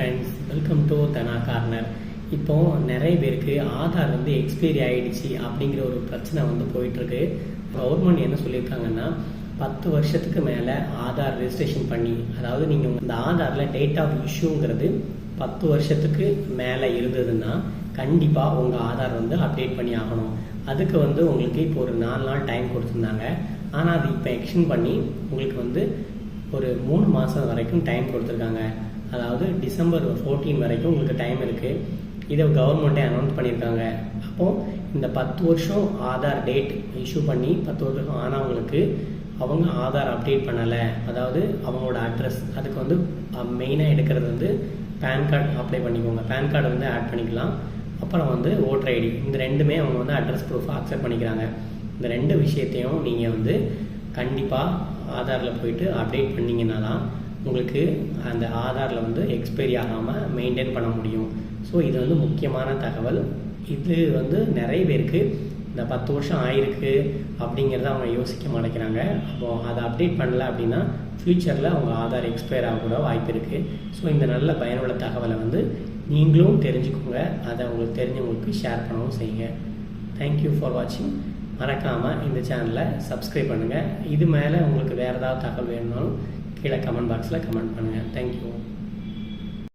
Friends welcome to Dhana corner இப்போ நிறைய பேருக்கு ஆதார் வந்து எக்ஸ்பைரி ஆயிடுச்சு அப்படிங்கிற ஒரு பிரச்சனை வந்து போயிட்டு இருக்கு கவர்மெண்ட் என்ன சொல்லியிருக்காங்கன்னா பத்து வருஷத்துக்கு மேலே ஆதார் ரெஜிஸ்ட்ரேஷன் பண்ணி அதாவது நீங்கள் இந்த ஆதாரில் டேட் ஆஃப் இஷ்யூங்கிறது பத்து வருஷத்துக்கு மேலே இருந்ததுன்னா கண்டிப்பாக உங்கள் ஆதார் வந்து அப்டேட் பண்ணி ஆகணும். அதுக்கு வந்து உங்களுக்கு இப்போ ஒரு நாலு நாள் டைம் கொடுத்துருந்தாங்க. ஆனால் அது இப்போ எக்ஸ்டெண்ட் பண்ணி உங்களுக்கு வந்து ஒரு மூணு மாதம் வரைக்கும் டைம் கொடுத்துருக்காங்க. அதாவது டிசம்பர் ஃபோர்டீன் வரைக்கும் உங்களுக்கு டைம் இருக்குது இதை கவர்மெண்ட்டே அனௌன்ஸ் பண்ணியிருக்காங்க. அப்போது இந்த பத்து வருஷம் ஆதார் டேட் இஷ்யூ பண்ணி பத்து வருஷம் ஆனவங்களுக்கு அவங்க ஆதார் அப்டேட் பண்ணலை. அதாவது அவங்களோட அட்ரஸ் அதுக்கு வந்து மெயினாக எடுக்கிறது வந்து பேன் கார்டு அப்ளை பண்ணிக்கோங்க. பேன் கார்டு வந்து ஆட் பண்ணிக்கலாம். அப்புறம் வந்து ஓட்டர் ஐடி இந்த ரெண்டுமே அவங்க வந்து அட்ரஸ் ப்ரூஃப் அக்செப்ட் பண்ணிக்கிறாங்க. இந்த ரெண்டு விஷயத்தையும் நீங்கள் வந்து கண்டிப்பாக ஆதாரில் போயிட்டு அப்டேட் பண்ணிங்கன்னா தான் உங்களுக்கு அந்த ஆதாரில் வந்து எக்ஸ்பைரி ஆகாமல் மெயின்டைன் பண்ண முடியும். ஸோ இது வந்து முக்கியமான தகவல். இது வந்து நிறைய பேருக்கு இந்த பத்து வருஷம் ஆயிருக்கு அப்படிங்கிறத அவங்க யோசிக்க மாட்டேங்கிறாங்க. அப்போ அதை அப்டேட் பண்ணல அப்படின்னா ஃப்யூச்சரில் அவங்க ஆதார் எக்ஸ்பயர் ஆகக்கூட வாய்ப்பு இருக்குது ஸோ இந்த நல்ல பயனுள்ள தகவலை வந்து நீங்களும் தெரிஞ்சுக்கோங்க. அதை உங்களுக்கு தெரிஞ்சவங்களுக்கு ஷேர் பண்ணவும் செய்யுங்க. தேங்க்யூ ஃபார் வாட்சிங் மறக்காமல் இந்த சேனலை சப்ஸ்கிரைப் பண்ணுங்கள் இது மேலே உங்களுக்கு வேறு ஏதாவது தகவல் வேணும்னாலும் கீழே கமெண்ட் பாக்ஸில் கமெண்ட் பண்ணுங்கள் தேங்க்யூ